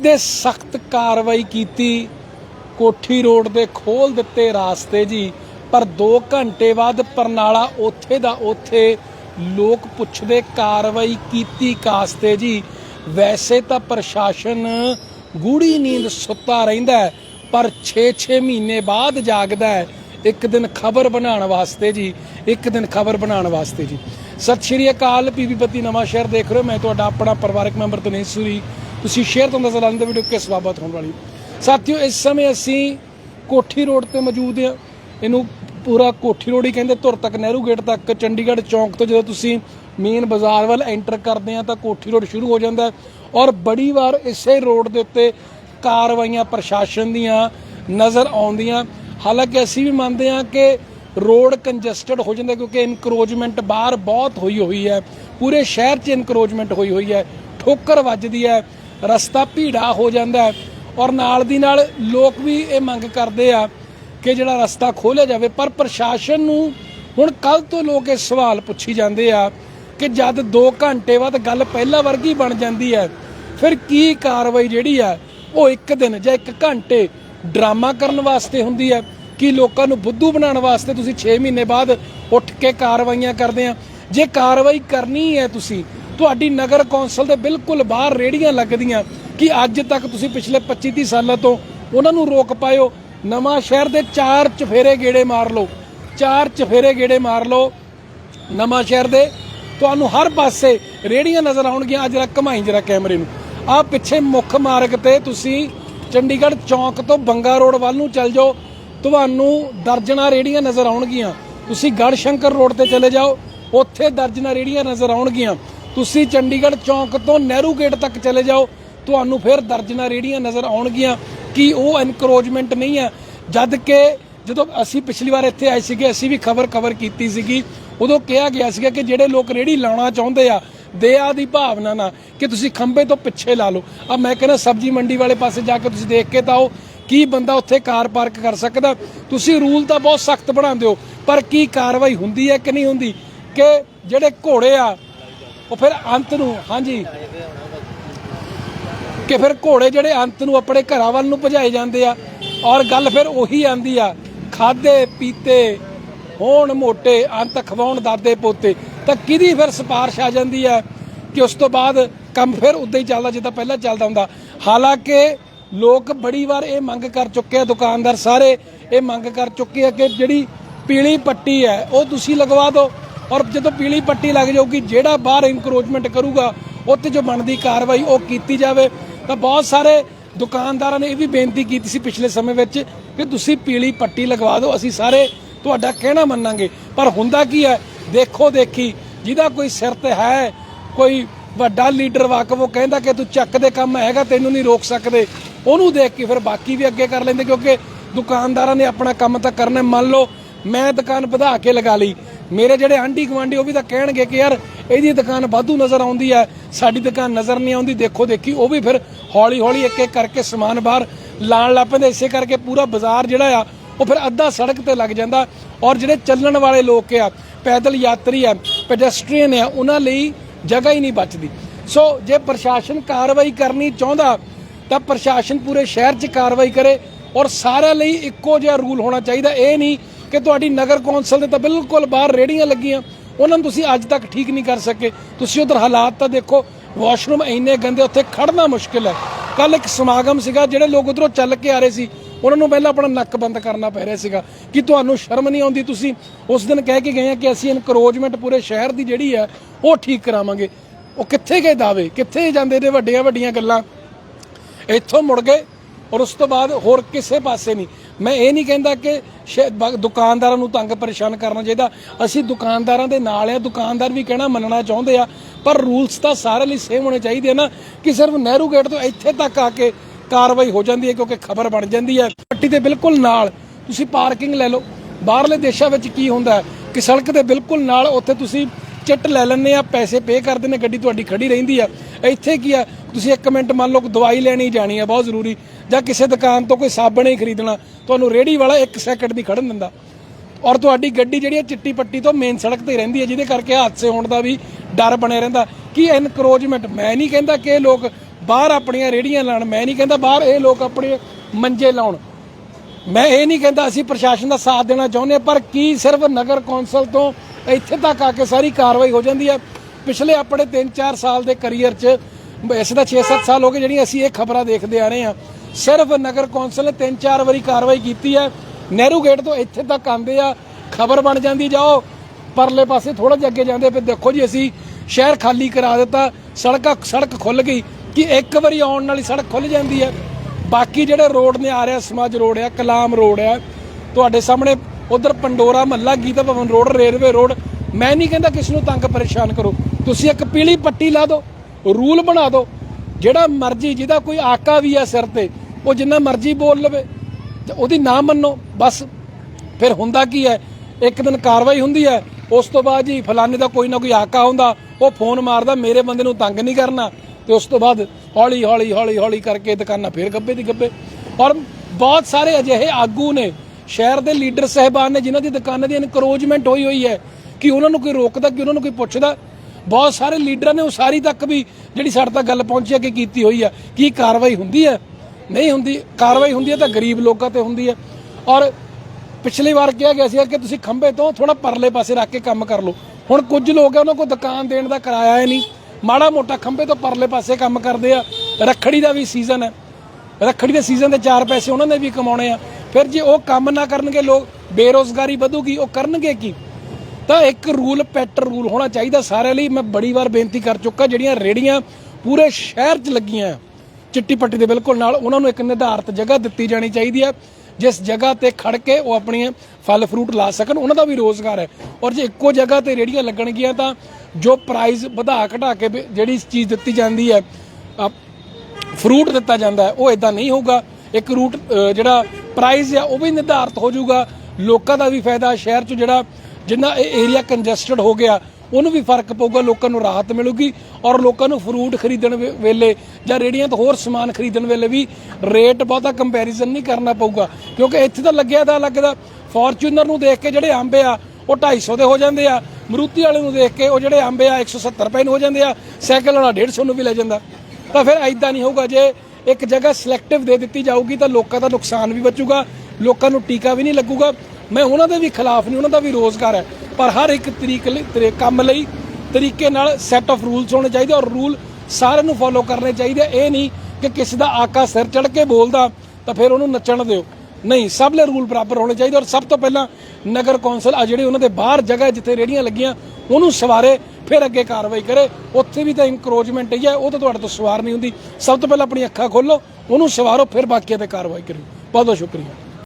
ਦੇ ਸਖਤ ਕਾਰਵਾਈ ਕੀਤੀ। ਕੋਠੀ ਰੋਡ ਦੇ ਖੋਲ ਦਿੱਤੇ ਰਾਸਤੇ ਜੀ, ਪਰ 2 ਘੰਟੇ ਬਾਅਦ ਪਰਨਾਲਾ ਉੱਥੇ ਦਾ ਉੱਥੇ ਲੋਕ ਪੁੱਛਦੇ ਕਾਰਵਾਈ ਕੀਤੀ ਕਾਸਤੇ ਜੀ। ਵੈਸੇ ਤਾਂ ਪ੍ਰਸ਼ਾਸਨ ਗੂੜੀ ਨੀਂਦ ਸੁੱਤਾ ਰਹਿੰਦਾ ਪਰ 6-6 ਮਹੀਨੇ ਬਾਅਦ ਜਾਗਦਾ ਹੈ। ਇੱਕ ਦਿਨ ਖਬਰ ਬਣਾਉਣ ਵਾਸਤੇ ਜੀ, ਇੱਕ ਦਿਨ ਖਬਰ ਬਣਾਉਣ ਵਾਸਤੇ ਜੀ। ਸਤਿ ਸ਼੍ਰੀ ਅਕਾਲ ਪੀਪੀ ਬੱਤੀ ਨਵਾਂ ਸ਼ਹਿਰ ਦੇਖ ਰਹੇ ਹੋ। ਮੈਂ ਤੁਹਾਡਾ ਆਪਣਾ ਪਰਿਵਾਰਕ ਮੈਂਬਰ ਤਨੇਸ਼ ਸੂਰੀ। ਤੁਸੀਂ ਸ਼ੇਅਰ ਤੋਂ ਨਜ਼ਰ ਆਉਂਦੇ ਵੀਡੀਓ ਕਿਸ ਬਾਬਤ ਹੋਣ ਵਾਲੀ। ਸਾਥੀਓ, ਇਸ ਸਮੇਂ ਅਸੀਂ ਕੋਠੀ ਰੋਡ ਤੇ ਮੌਜੂਦ ਹਾਂ। ਇਹਨੂੰ ਪੂਰਾ ਕੋਠੀ ਰੋਡ ਹੀ ਕਹਿੰਦੇ, ਧੁਰ ਤੱਕ ਨਹਿਰੂ ਗੇਟ ਤੱਕ, ਚੰਡੀਗੜ੍ਹ ਚੌਂਕ ਤੋਂ ਜਦੋਂ ਤੁਸੀਂ ਮੇਨ ਬਾਜ਼ਾਰ ਵੱਲ ਐਂਟਰ ਕਰਦੇ ਆ ਤਾਂ ਕੋਠੀ ਰੋਡ ਸ਼ੁਰੂ ਹੋ ਜਾਂਦਾ ਔਰ ਬੜੀ ਵਾਰ ਇਸੇ ਰੋਡ ਦੇ ਉੱਤੇ ਕਾਰਵਾਈਆਂ ਪ੍ਰਸ਼ਾਸਨ ਦੀਆਂ ਨਜ਼ਰ ਆਉਂਦੀਆਂ। ਹਾਲਾਂਕਿ ਅਸੀਂ ਵੀ ਮੰਨਦੇ ਹਾਂ ਕਿ ਰੋਡ ਕੰਜਸਟਡ ਹੋ ਜਾਂਦਾ ਕਿਉਂਕਿ ਇਨਕਰੋਚਮੈਂਟ ਬਾਹਰ ਬਹੁਤ ਹੋਈ ਹੋਈ ਹੈ। ਪੂਰੇ ਸ਼ਹਿਰ 'ਚ ਇਨਕਰੋਚਮੈਂਟ ਹੋਈ ਹੋਈ ਹੈ। ਠੋਕਰ ਵੱਜਦੀ ਹੈ। ਰਸਤਾ ਭੀੜਾ ਹੋ ਜਾਂਦਾ ਹੈ। ਔਰ ਨਾਲ ਦੀ ਨਾਲ ਲੋਕ ਵੀ ਇਹ ਮੰਗ ਕਰਦੇ ਆ ਕਿ ਜਿਹੜਾ ਰਸਤਾ ਖੋਲ੍ਹਿਆ ਜਾਵੇ। ਪਰ ਪ੍ਰਸ਼ਾਸਨ ਨੂੰ ਹੁਣ ਕੱਲ ਤੋਂ ਲੋਕ ਇਹ ਸਵਾਲ ਪੁੱਛੀ ਜਾਂਦੇ ਆ ਕਿ ਜਦ 2 ਘੰਟੇ ਬਾਅਦ ਗੱਲ ਪਹਿਲਾਂ ਵਰਗੀ ਬਣ ਜਾਂਦੀ ਹੈ, ਫਿਰ ਕੀ ਕਾਰਵਾਈ ਜਿਹੜੀ ਆ, ਉਹ ਇੱਕ ਦਿਨ ਜਾਂ ਇੱਕ ਘੰਟੇ ਡਰਾਮਾ ਕਰਨ ਵਾਸਤੇ ਹੁੰਦੀ ਹੈ? ਕਿ ਲੋਕਾਂ ਨੂੰ ਬੁੱਧੂ ਬਣਾਉਣ ਵਾਸਤੇ ਤੁਸੀਂ 6 ਮਹੀਨੇ ਬਾਅਦ ਉੱਠ ਕੇ ਕਾਰਵਾਈਆਂ ਕਰਦੇ ਆ? ਜੇ ਕਾਰਵਾਈ ਕਰਨੀ ਹੈ ਤੁਸੀਂ ਤੁਹਾਡੀ ਨਗਰ ਕੌਂਸਲ ਦੇ ਬਿਲਕੁਲ ਬਾਹਰ ਰੇੜੀਆਂ ਲੱਗਦੀਆਂ ਕਿ ਅੱਜ ਤੱਕ ਤੁਸੀਂ ਪਿਛਲੇ 25 30 ਸਾਲਾਂ ਤੋਂ ਉਹਨਾਂ ਨੂੰ ਰੋਕ ਪਾਇਓ। ਨਵਾਂ ਸ਼ਹਿਰ ਦੇ ਚਾਰ ਚਫੇਰੇ ਗੇੜੇ ਮਾਰ ਲਓ। ਚਾਰ ਚਫੇਰੇ ਗੇੜੇ ਮਾਰ ਲਓ ਨਵਾਂ ਸ਼ਹਿਰ ਦੇ। ਤੁਹਾਨੂੰ ਹਰ ਪਾਸੇ ਰੇੜੀਆਂ ਨਜ਼ਰ ਆਉਣਗੀਆਂ। ਅੱਜ ਜਰਾ ਘਮਾਈ, ਜਰਾ ਕੈਮਰੇ ਨੂੰ। ਆਹ ਪਿੱਛੇ ਮੁੱਖ ਮਾਰਗ ਤੇ ਤੁਸੀਂ ਚੰਡੀਗੜ੍ਹ ਚੌਂਕ ਤੋਂ ਬੰਗਾ ਰੋਡ ਵੱਲ ਨੂੰ ਚੱਲ ਜਾਓ। ਤੁਹਾਨੂੰ ਦਰਜਨਾਂ ਰੇੜੀਆਂ ਨਜ਼ਰ ਆਉਣਗੀਆਂ। ਤੁਸੀਂ ਗੜ੍ਹ ਸ਼ੰਕਰ ਰੋਡ ਤੇ ਚਲੇ ਜਾਓ। ਉੱਥੇ ਦਰਜਨਾਂ ਰੇੜੀਆਂ ਨਜ਼ਰ ਆਉਣਗੀਆਂ। ਤੁਸੀਂ ਚੰਡੀਗੜ੍ਹ ਚੌਂਕ ਤੋਂ ਨਹਿਰੂ ਗੇਟ ਤੱਕ ਚਲੇ ਜਾਓ, ਤੁਹਾਨੂੰ ਫਿਰ ਦਰਜਨਾਂ ਰੇੜੀਆਂ ਨਜ਼ਰ ਆਉਣਗੀਆਂ ਕਿ ਉਹ ਐਨਕਰੋਚਮੈਂਟ ਨਹੀਂ ਹੈ। ਜਦ ਕਿ ਜਦੋਂ ਅਸੀਂ ਪਿਛਲੀ ਵਾਰ ਇੱਥੇ ਆਏ ਸੀਗੇ, ਅਸੀਂ ਵੀ ਖਬਰ ਕਵਰ ਕੀਤੀ ਸੀਗੀ। ਉਦੋਂ ਕਿਹਾ ਗਿਆ ਸੀਗਾ ਕਿ ਜਿਹੜੇ ਲੋਕ ਰੇੜੀ ਲਾਉਣਾ ਚਾਹੁੰਦੇ ਆ ਦਇਆ ਦੀ ਭਾਵਨਾ ਨਾਲ ਕਿ ਤੁਸੀਂ ਖੰਬੇ ਤੋਂ ਪਿੱਛੇ ਲਾ ਲਓ। ਆ ਮੈਂ ਕਹਿੰਦਾ ਸਬਜ਼ੀ ਮੰਡੀ ਵਾਲੇ ਪਾਸੇ ਜਾ ਕੇ ਤੁਸੀਂ ਦੇਖ ਕੇ ਤਾਂ ਆਓ ਕੀ ਬੰਦਾ ਉੱਥੇ ਕਾਰ ਪਾਰਕ ਕਰ ਸਕਦਾ। ਤੁਸੀਂ ਰੂਲ ਤਾਂ ਬਹੁਤ ਸਖਤ ਬਣਾਉਂਦੇ ਹੋ, ਪਰ ਕੀ ਕਾਰਵਾਈ ਹੁੰਦੀ ਹੈ ਕਿ ਨਹੀਂ ਹੁੰਦੀ? ਕਿ ਜਿਹੜੇ ਘੋੜੇ ਆ ਉਹ ਫਿਰ ਅੰਤ ਨੂੰ, ਹਾਂਜੀ। ਕਿ ਫਿਰ ਘੋੜੇ ਜਿਹੜੇ ਅੰਤ ਨੂੰ ਆਪਣੇ ਘਰਾਂ ਵੱਲ ਨੂੰ ਭਜਾਏ ਜਾਂਦੇ ਆ, ਔਰ ਗੱਲ ਫਿਰ ਉਹੀ ਆਂਦੀ ਆ, ਖਾਦੇ, ਪੀਤੇ, ਹੋਣ ਮੋਟੇ, ਅੰਤ ਖਵਾਉਣ ਦਾਦੇ ਪੋਤੇ। ਤਾਂ ਕਿਹਦੀ ਫਿਰ ਸਿਫਾਰਿਸ਼ ਆ ਜਾਂਦੀ ਹੈ ਕਿ ਉਸ ਤੋਂ ਬਾਅਦ ਕੰਮ ਫਿਰ ਉਦਾਂ ਹੀ ਚੱਲਦਾ, ਜਿੱਦਾਂ ਪਹਿਲਾਂ ਚੱਲਦਾ ਹੁੰਦਾ। ਹਾਲਾਂਕਿ ਲੋਕ ਬੜੀ ਵਾਰ ਇਹ ਮੰਗ ਕਰ ਚੁੱਕੇ ਆ, ਦੁਕਾਨਦਾਰ ਸਾਰੇ ਇਹ ਮੰਗ ਕਰ ਚੁੱਕੇ ਆ ਕਿ ਜਿਹੜੀ ਪੀਲੀ ਪੱਟੀ ਹੈ, ਉਹ ਤੁਸੀਂ ਲਗਵਾ ਦਿਓ। ਔਰ ਜਦੋਂ ਪੀਲੀ ਪੱਟੀ ਲੱਗ ਜਾਊਗੀ, ਜਿਹੜਾ ਬਾਹਰ ਇਨਕਰੋਚਮੈਂਟ ਕਰੂਗਾ ਉੱਤੇ ਜੋ ਬਣਦੀ ਕਾਰਵਾਈ ਉਹ ਕੀਤੀ ਜਾਵੇ। ਤਾਂ ਬਹੁਤ ਸਾਰੇ ਦੁਕਾਨਦਾਰਾਂ ਨੇ ਇਹ ਵੀ ਬੇਨਤੀ ਕੀਤੀ ਸੀ ਪਿਛਲੇ ਸਮੇਂ ਵਿੱਚ ਕਿ ਤੁਸੀਂ ਪੀਲੀ ਪੱਟੀ ਲਗਵਾ ਦਿਓ, ਅਸੀਂ ਸਾਰੇ ਤੁਹਾਡਾ ਕਹਿਣਾ ਮੰਨਾਂਗੇ। ਪਰ ਹੁੰਦਾ ਕੀ ਹੈ? ਦੇਖੋ ਦੇਖੀ, ਜਿਹਦਾ ਕੋਈ ਸਿਰ ਤੇ ਹੈ, ਕੋਈ ਵੱਡਾ ਲੀਡਰ ਵਾਕਫ, ਉਹ ਕਹਿੰਦਾ ਕਿ ਤੂੰ ਚੱਕ ਦੇ ਕੰਮ ਹੈਗਾ, ਤੈਨੂੰ ਨਹੀਂ ਰੋਕ ਸਕਦੇ। ਉਹਨੂੰ ਦੇਖ ਕੇ ਫਿਰ ਬਾਕੀ ਵੀ ਅੱਗੇ ਕਰ ਲੈਂਦੇ, ਕਿਉਂਕਿ ਦੁਕਾਨਦਾਰਾਂ ਨੇ ਆਪਣਾ ਕੰਮ ਤਾਂ ਕਰਨਾ ਮੰਨ ਲਓ, ਮੈਂ ਦੁਕਾਨ ਵਧਾ ਕੇ ਲਗਾ ਲਈ ਮੇਰੇ ਜਿਹੜੇ ਆਂਢੀ ਗੁਆਂਢੀ, ਉਹ ਵੀ ਤਾਂ ਕਹਿਣਗੇ ਕਿ ਯਾਰ ਇਹਦੀ ਦੁਕਾਨ ਵਾਧੂ ਨਜ਼ਰ ਆਉਂਦੀ ਹੈ, ਸਾਡੀ ਦੁਕਾਨ ਨਜ਼ਰ ਨਹੀਂ ਆਉਂਦੀ, ਦੇਖੋ ਦੇਖੀ, ਉਹ ਵੀ ਫਿਰ ਹੌਲੀ ਹੌਲੀ ਇੱਕ ਇੱਕ ਕਰਕੇ ਸਮਾਨ ਬਾਹਰ ਲਾਣ ਲੱਗ ਪੈਂਦੇ, ਇਸੇ ਕਰਕੇ ਪੂਰਾ ਬਾਜ਼ਾਰ ਜਿਹੜਾ ਆ, ਉਹ ਫਿਰ ਅੱਧਾ ਸੜਕ ਤੇ ਲੱਗ ਜਾਂਦਾ ਔਰ ਜਿਹੜੇ ਚੱਲਣ ਵਾਲੇ ਲੋਕ ਆ, ਪੈਦਲ ਯਾਤਰੀ ਆ ਪੈਡੈਸਟਰੀਅਨ ਆ, ਉਹਨਾਂ ਲਈ ਜਗ੍ਹਾ ਹੀ ਨਹੀਂ ਬਚਦੀ। ਸੋ ਜੇ ਪ੍ਰਸ਼ਾਸਨ ਕਾਰਵਾਈ ਕਰਨੀ ਚਾਹੁੰਦਾ, ਤਾਂ ਪ੍ਰਸ਼ਾਸਨ ਪੂਰੇ ਸ਼ਹਿਰ 'ਚ ਕਾਰਵਾਈ ਕਰੇ ਔਰ ਸਾਰਿਆਂ ਲਈ ਇੱਕੋ ਜਿਹਾ ਰੂਲ ਹੋਣਾ ਚਾਹੀਦਾ, ਇਹ ਨਹੀਂ ਕਿ ਤੁਹਾਡੀ ਨਗਰ ਕੌਂਸਲ ਦੇ ਤਾਂ ਬਿਲਕੁਲ ਬਾਹਰ ਰੇੜੀਆਂ ਲੱਗੀਆਂ। ਉਹਨਾਂ ਨੂੰ ਤੁਸੀਂ ਅੱਜ ਤੱਕ ਠੀਕ ਨਹੀਂ ਕਰ ਸਕੇ। ਤੁਸੀਂ ਉਧਰ ਹਾਲਾਤ ਤਾਂ ਦੇਖੋ, ਵਾਸ਼ਰੂਮ ਇੰਨੇ ਗੰਦੇ, ਉੱਥੇ ਖੜਨਾ ਮੁਸ਼ਕਿਲ ਹੈ। ਕੱਲ ਇੱਕ ਸਮਾਗਮ ਸੀਗਾ, ਜਿਹੜੇ ਲੋਕ ਉਧਰੋਂ ਚੱਲ ਕੇ ਆ ਰਹੇ ਸੀ। ਉਹਨਾਂ ਨੂੰ ਪਹਿਲਾਂ ਆਪਣਾ ਨੱਕ ਬੰਦ ਕਰਨਾ ਪੈ ਰਿਹਾ ਸੀਗਾ। ਕਿ ਤੁਹਾਨੂੰ ਸ਼ਰਮ ਨਹੀਂ ਆਉਂਦੀ ਤੁਸੀਂ ਉਸ ਦਿਨ ਕਹਿ ਕੇ ਗਏ ਆ ਕਿ ਅਸੀਂ ਇਨਕਰੋਚਮੈਂਟ ਪੂਰੇ ਸ਼ਹਿਰ ਦੀ ਜਿਹੜੀ ਹੈ, ਉਹ ਠੀਕ ਕਰਾਵਾਂਗੇ। ਉਹ ਕਿੱਥੇ ਗਏ ਦਾਅਵੇ? ਕਿੱਥੇ ਜਾਂਦੇ ਨੇ ਵੱਡੀਆਂ ਵੱਡੀਆਂ ਗੱਲਾਂ? ਇੱਥੋਂ ਮੁੜ ਗਏ। ਔਰ ਉਸ ਤੋਂ ਬਾਅਦ ਹੋਰ ਕਿਸੇ ਪਾਸੇ ਨਹੀਂ। ਮੈਂ ਇਹ ਨਹੀਂ ਕਹਿੰਦਾ ਕਿ ਸ਼ਾਇਦ ਦੁਕਾਨਦਾਰਾਂ ਨੂੰ ਤੰਗ ਪਰੇਸ਼ਾਨ ਕਰਨਾ ਚਾਹੀਦਾ। ਅਸੀਂ ਦੁਕਾਨਦਾਰਾਂ ਦੇ ਨਾਲ ਆ, ਦੁਕਾਨਦਾਰ ਵੀ ਕਹਿਣਾ ਮੰਨਣਾ ਚਾਹੁੰਦੇ ਆ, ਪਰ ਰੂਲਸ ਤਾਂ ਸਾਰੇ ਲਈ ਸੇਮ ਹੋਣੇ ਚਾਹੀਦੇ ਆ ਨਾ ਕਿ ਸਿਰਫ ਨਹਿਰੂ ਗੇਟ ਤੋਂ ਇੱਥੇ ਤੱਕ ਆ ਕੇ ਕਾਰਵਾਈ ਹੋ ਜਾਂਦੀ ਹੈ ਕਿਉਂਕਿ ਖਬਰ ਬਣ ਜਾਂਦੀ ਹੈ। ਪੱਟੀ ਦੇ ਬਿਲਕੁਲ ਨਾਲ, ਤੁਸੀਂ ਪਾਰਕਿੰਗ ਲੈ ਲਓ। ਬਾਹਰਲੇ ਦੇਸ਼ਾਂ ਵਿੱਚ ਕੀ ਹੁੰਦਾ ਕਿ ਸੜਕ ਦੇ ਬਿਲਕੁਲ ਨਾਲ ਉੱਥੇ ਤੁਸੀਂ ਚਿੱਟ ਲੈ ਲੈਂਦੇ ਆ, ਪੈਸੇ ਪੇ ਕਰਦੇ ਨੇ ਗੱਡੀ ਤੁਹਾਡੀ ਖੜੀ ਰਹਿੰਦੀ ਆ। ਇੱਥੇ ਕੀ ਆ, ਤੁਸੀਂ 1 ਮਿੰਟ ਮੰਨ ਲਓ ਦਵਾਈ ਲੈਣੀ ਜਾਣੀ ਆ, ਬਹੁਤ ਜ਼ਰੂਰੀ। ਜਾਂ ਕਿਸੇ ਦੁਕਾਨ ਤੋਂ ਕੋਈ ਸਾਬਣ ਹੀ ਖਰੀਦਣਾ ਤੁਹਾਨੂੰ ਰੇੜੀ ਵਾਲਾ 1 ਸੈਕਿੰਡ ਦੀ ਖੜਨ ਦਿੰਦਾ। ਔਰ ਤੁਹਾਡੀ ਗੱਡੀ ਜਿਹੜੀ ਹੈ ਚਿੱਟੀ ਪੱਟੀ ਤੋਂ ਮੇਨ ਸੜਕ ਤੇ ਰਹਿੰਦੀ ਹੈ ਜਿਹਦੇ ਕਰਕੇ ਹਾਦਸੇ ਹੋਣ ਦਾ ਵੀ ਡਰ ਬਣਿਆ ਰਹਿੰਦਾ। ਕੀ ਐਨਕਰੋਚਮੈਂਟ ਮੈਂ ਨਹੀਂ ਕਹਿੰਦਾ ਕਿ ਇਹ ਲੋਕ ਬਾਹਰ ਆਪਣੀਆਂ ਰੇੜੀਆਂ ਲਾਣ ਮੈਂ ਨਹੀਂ ਕਹਿੰਦਾ ਬਾਹਰ ਇਹ ਲੋਕ ਆਪਣੇ ਮੰਜੇ ਲਾਉਣ। ਮੈਂ ਇਹ ਨਹੀਂ ਕਹਿੰਦਾ ਅਸੀਂ ਪ੍ਰਸ਼ਾਸਨ ਦਾ ਸਾਥ ਦੇਣਾ ਚਾਹੁੰਦੇ ਹਾਂ, ਪਰ ਕੀ ਸਿਰਫ ਨਗਰ ਕੌਂਸਲ ਤੋਂ ਇੱਥੇ ਤੱਕ ਆ ਕੇ ਸਾਰੀ ਕਾਰਵਾਈ ਹੋ ਜਾਂਦੀ ਹੈ? ਪਿਛਲੇ ਆਪਣੇ 3-4 ਸਾਲ ਦੇ ਕੈਰੀਅਰ 'ਚ ਇਸ ਦਾ 6-7 ਸਾਲ ਹੋ ਗਏ ਜਿਹੜੀਆਂ ਅਸੀਂ ਇਹ ਖਬਰਾਂ ਦੇਖਦੇ ਆ ਰਹੇ ਹਾਂ। ਸਿਰਫ ਨਗਰ ਕੌਂਸਲ ਨੇ 3-4 ਵਾਰੀ ਕਾਰਵਾਈ ਕੀਤੀ ਹੈ। ਨਹਿਰੂ ਗੇਟ ਤੋਂ ਇੱਥੇ ਤੱਕ ਆਉਂਦੇ ਆ, ਖਬਰ ਬਣ ਜਾਂਦੀ, ਜਾਓ ਪਰਲੇ ਪਾਸੇ ਥੋੜਾ ਜਿਹਾ ਅੱਗੇ ਜਾਂਦੇ ਫਿਰ ਦੇਖੋ ਜੀ ਅਸੀਂ ਸ਼ਹਿਰ ਖਾਲੀ ਕਰਾ ਦਿੱਤਾ, ਸੜਕਾਂ, ਸੜਕ ਖੁੱਲ ਗਈ ਕਿ ਇੱਕ ਵਾਰੀ ਆਉਣ ਵਾਲੀ ਸੜਕ ਖੁੱਲ ਜਾਂਦੀ ਹੈ। ਬਾਕੀ ਜਿਹੜੇ ਰੋਡ ਨੇ ਆ ਰਿਹਾ, ਸਮਾਜ ਰੋਡ ਆ, ਕਲਾਮ ਰੋਡ ਆ, ਤੁਹਾਡੇ ਸਾਹਮਣੇ ਉਧਰ Pandora Mohalla, Geeta Bhawan road, railway road, ਮੈਂ ਨਹੀਂ ਕਹਿੰਦਾ ਕਿਸ ਨੂੰ ਤੰਗ ਪਰੇਸ਼ਾਨ ਕਰੋ। ਤੁਸੀਂ ਇੱਕ ਪੀਲੀ ਪੱਟੀ ਲਾ ਦਿਓ, ਰੂਲ ਬਣਾ ਦਿਓ, ਜਿਹੜਾ ਮਰਜ਼ੀ, ਜਿਹਦਾ ਕੋਈ ਆਕਾ ਵੀ ਆ ਸਿਰ ਤੇ ਉਹ ਜਿੰਨਾ ਮਰਜ਼ੀ ਬੋਲ ਲਵੇ, ਤੇ ਉਹਦੀ ਨਾ ਮੰਨੋ, ਬਸ। ਫਿਰ ਹੁੰਦਾ ਕੀ ਹੈ? ਇੱਕ ਦਿਨ ਕਾਰਵਾਈ ਹੁੰਦੀ ਹੈ, ਉਸ ਤੋਂ ਬਾਅਦ ਜੀ ਫਲਾਣੇ ਦਾ ਕੋਈ ਨਾ ਕੋਈ ਆਕਾ ਹੁੰਦਾ ਉਹ ਫੋਨ ਮਾਰਦਾ, ਮੇਰੇ ਬੰਦੇ ਨੂੰ ਤੰਗ ਨਹੀਂ ਕਰਨਾ। ਤੇ ਉਸ ਤੋਂ ਬਾਅਦ ਹੌਲੀ ਹੌਲੀ ਹੌਲੀ ਹੌਲੀ ਕਰਕੇ ਦੁਕਾਨਾਂ ਫੇਰ ਗੱਬੇ ਦੀ ਗੱਬੇ। ਔਰ ਬਹੁਤ ਸਾਰੇ ਅਜਿਹੇ ਆਗੂ ਨੇ, ਸ਼ਹਿਰ ਦੇ ਲੀਡਰ ਸਹਿਬਾਨ ਨੇ, ਜਿਨ੍ਹਾਂ ਦੀ ਦੁਕਾਨਾਂ ਦੀ ਇਨਕਰੋਚਮੈਂਟ ਹੋਈ ਹੋਈ ਹੈ, ਕਿ ਉਹਨਾਂ ਨੂੰ ਕੋਈ ਰੋਕਦਾ, ਕਿ ਉਹਨਾਂ ਨੂੰ ਕੋਈ ਪੁੱਛਦਾ। ਬਹੁਤ ਸਾਰੇ ਲੀਡਰਾਂ ਨੇ ਉਹ ਸਾਰੀ ਤੱਕ ਵੀ ਜਿਹੜੀ ਸਾਡੇ ਤੱਕ ਗੱਲ ਪਹੁੰਚੀ ਹੈ, ਕਿ ਕੀਤੀ ਹੋਈ ਹੈ, ਕੀ ਕਾਰਵਾਈ ਹੁੰਦੀ ਹੈ। ਨਹੀਂ ਹੁੰਦੀ ਕਾਰਵਾਈ ਹੁੰਦੀ ਹੈ ਤਾਂ ਗਰੀਬ ਲੋਕਾਂ ਤੇ ਹੁੰਦੀ ਹੈ। ਔਰ ਪਿਛਲੀ ਵਾਰ ਕਿਹਾ ਗਿਆ ਸੀ ਕਿ ਤੁਸੀਂ ਖੰਭੇ ਤੋਂ ਥੋੜਾ ਪਰਲੇ ਪਾਸੇ ਰੱਖ ਕੇ ਕੰਮ ਕਰ ਲਓ। ਹੁਣ ਕੁਝ ਲੋਕ ਆ ਉਹਨਾਂ ਕੋਲ ਦੁਕਾਨ ਦੇਣ ਦਾ ਕਿਰਾਇਆ ਹੈ ਨਹੀਂ। ਮਾੜਾ ਮੋਟਾ ਖੰਭੇ ਤੋਂ ਪਰਲੇ ਪਾਸੇ ਕੰਮ ਕਰਦੇ ਆ। ਰੱਖੜੀ ਦਾ ਵੀ ਸੀਜ਼ਨ ਹੈ। ਰੱਖੜੀ ਦੇ ਸੀਜ਼ਨ ਦੇ ਚਾਰ ਪੈਸੇ ਉਹਨਾਂ ਨੇ ਵੀ ਕਮਾਉਣੇ ਆ। ਫਿਰ ਜੇ ਉਹ ਕੰਮ ਨਾ ਕਰਨਗੇ ਲੋਕ ਬੇਰੋਜ਼ਗਾਰੀ ਵਧੂਗੀ ਉਹ ਕਰਨਗੇ ਕੀ? ਤਾਂ ਇੱਕ ਰੂਲ ਪੈਟਰ ਰੂਲ ਹੋਣਾ ਚਾਹੀਦਾ ਸਾਰਿਆਂ ਲਈ। ਮੈਂ ਬੜੀ ਵਾਰ ਬੇਨਤੀ ਕਰ ਚੁੱਕਾ ਜਿਹੜੀਆਂ ਰੇੜੀਆਂ ਪੂਰੇ ਸ਼ਹਿਰ 'ਚ ਲੱਗੀਆਂ ਆ, ਚਿੱਟੀ ਪੱਟੀ ਦੇ ਬਿਲਕੁਲ ਨਾਲ ਉਹਨਾਂ ਨੂੰ ਇੱਕ ਨਿਰਧਾਰਤ ਜਗ੍ਹਾ ਦਿੱਤੀ ਜਾਣੀ ਚਾਹੀਦੀ ਹੈ, ਜਿਸ ਜਗ੍ਹਾ ਤੇ ਖੜ ਕੇ ਉਹ ਆਪਣੀਆਂ ਫਲ ਫਰੂਟ ਲਾ ਸਕਣ, ਉਹਨਾਂ ਦਾ ਵੀ ਰੋਜ਼ਗਾਰ ਹੈ। ਔਰ ਜੇ ਇੱਕੋ ਜਗ੍ਹਾ ਤੇ ਰੇੜੀਆਂ ਲੱਗਣਗੀਆਂ ਤਾਂ ਜੋ ਪ੍ਰਾਈਸ ਵਧਾ ਘਟਾ ਕੇ ਜਿਹੜੀ ਚੀਜ਼ ਦਿੱਤੀ ਜਾਂਦੀ ਹੈ ਫਰੂਟ ਦਿੱਤਾ ਜਾਂਦਾ ਉਹ ਇਦਾਂ ਨਹੀਂ ਹੋਊਗਾ। ਇੱਕ ਰੂਟ ਜਿਹੜਾ ਪ੍ਰਾਈਸ ਆ, ਉਹ ਵੀ ਨਿਰਧਾਰਤ ਹੋ ਜਾਊਗਾ। ਲੋਕਾਂ ਦਾ ਵੀ ਫਾਇਦਾ, ਸ਼ਹਿਰ 'ਚ ਜਿਹੜਾ, ਜਿੰਨਾ ਇਹ ਏਰੀਆ ਕੰਜੈਸਟਡ ਹੋ ਗਿਆ ਉਹਨੂੰ ਵੀ ਫ਼ਰਕ ਪਊਗਾ, ਲੋਕਾਂ ਨੂੰ ਰਾਹਤ ਮਿਲੂਗੀ ਔਰ ਲੋਕਾਂ ਨੂੰ ਫਰੂਟ ਖਰੀਦਣ ਵੇਲੇ ਜਾਂ ਰੇੜੀਆਂ ਤੋਂ ਹੋਰ ਸਮਾਨ ਖਰੀਦਣ ਵੇਲੇ ਵੀ ਰੇਟ ਬਹੁਤਾ ਕੰਪੈਰੀਜ਼ਨ ਨਹੀਂ ਕਰਨਾ ਪਊਗਾ। ਕਿਉਂਕਿ ਇੱਥੇ ਤਾਂ ਲੱਗਿਆ ਦਾ। ਲੱਗਦਾ ਫੋਰਚੂਨਰ ਨੂੰ ਦੇਖ ਕੇ ਜਿਹੜੇ ਅੰਬ ਆ, ਉਹ 250 ਦੇ ਹੋ ਜਾਂਦੇ ਆ। ਮਰੂਤੀ ਵਾਲੇ ਨੂੰ ਦੇਖ ਕੇ ਉਹ ਜਿਹੜੇ ਅੰਬ ਆ 170 ਰੁਪਏ ਨੂੰ ਹੋ ਜਾਂਦੇ ਆ। ਸਾਈਕਲ ਵਾਲਾ 150 ਨੂੰ ਵੀ ਲੈ ਜਾਂਦਾ। ਤਾਂ ਫਿਰ ਐਦਾਂ ਨਹੀਂ ਹੋਊਗਾ। ਜੇ ਇੱਕ ਜਗ੍ਹਾ ਸਿਲੈਕਟਿਵ ਦੇ ਦਿੱਤੀ ਜਾਊਗੀ ਤਾਂ ਲੋਕਾਂ ਦਾ ਨੁਕਸਾਨ ਵੀ ਬਚੂਗਾ, ਲੋਕਾਂ ਨੂੰ ਟੀਕਾ ਵੀ ਨਹੀਂ ਲੱਗੂਗਾ। ਮੈਂ ਉਹਨਾਂ ਦੇ ਵੀ ਖਿਲਾਫ ਨਹੀਂ, ਉਹਨਾਂ ਦਾ ਵੀ ਰੋਜ਼ਗਾਰ ਹੈ। ਪਰ ਹਰ ਇੱਕ ਤਰੀਕੇ ਲਈ ਕੰਮ ਲਈ ਤਰੀਕੇ ਨਾਲ ਸੈੱਟ ਆਫ ਰੂਲਸ ਹੋਣੇ ਚਾਹੀਦੇ ਔਰ ਰੂਲ ਸਾਰਿਆਂ ਨੂੰ ਫੋਲੋ ਕਰਨੇ ਚਾਹੀਦੇ। ਇਹ ਨਹੀਂ ਕਿ ਕਿਸੇ ਦਾ ਆਕਾ ਸਿਰ ਚੜ ਕੇ ਬੋਲਦਾ ਤਾਂ ਫਿਰ ਉਹਨੂੰ ਨੱਚਣ ਦਿਓ। ਨਹੀਂ, ਸਭ ਲਈ ਰੂਲ ਬਰਾਬਰ ਹੋਣੇ ਚਾਹੀਦੇ ਔਰ ਸਭ ਤੋਂ ਪਹਿਲਾਂ ਨਗਰ ਕੌਂਸਲ ਆ ਜਿਹੜੇ ਉਹਨਾਂ ਦੇ ਬਾਹਰ ਜਗ੍ਹਾ ਜਿੱਥੇ ਰੇੜੀਆਂ ਲੱਗੀਆਂ, ਉਹਨੂੰ ਸਵਾਰੇ, ਫਿਰ ਅੱਗੇ ਕਾਰਵਾਈ ਕਰੇ। ਉੱਥੇ ਵੀ ਤਾਂ ਇਨਕਰੋਚਮੈਂਟ ਹੀ ਹੈ, ਉਹ ਤਾਂ ਤੁਹਾਡੇ ਤੋਂ ਸਵਾਰ ਨਹੀਂ ਹੁੰਦੀ। ਸਭ ਤੋਂ ਪਹਿਲਾਂ ਆਪਣੀ ਅੱਖਾਂ ਖੋਲੋ, ਉਹਨੂੰ ਸਵਾਰੋ, ਫਿਰ ਬਾਕੀਆਂ ਤੇ ਕਾਰਵਾਈ ਕਰਿਓ। ਬਹੁਤ ਬਹੁਤ ਸ਼ੁਕਰੀਆ।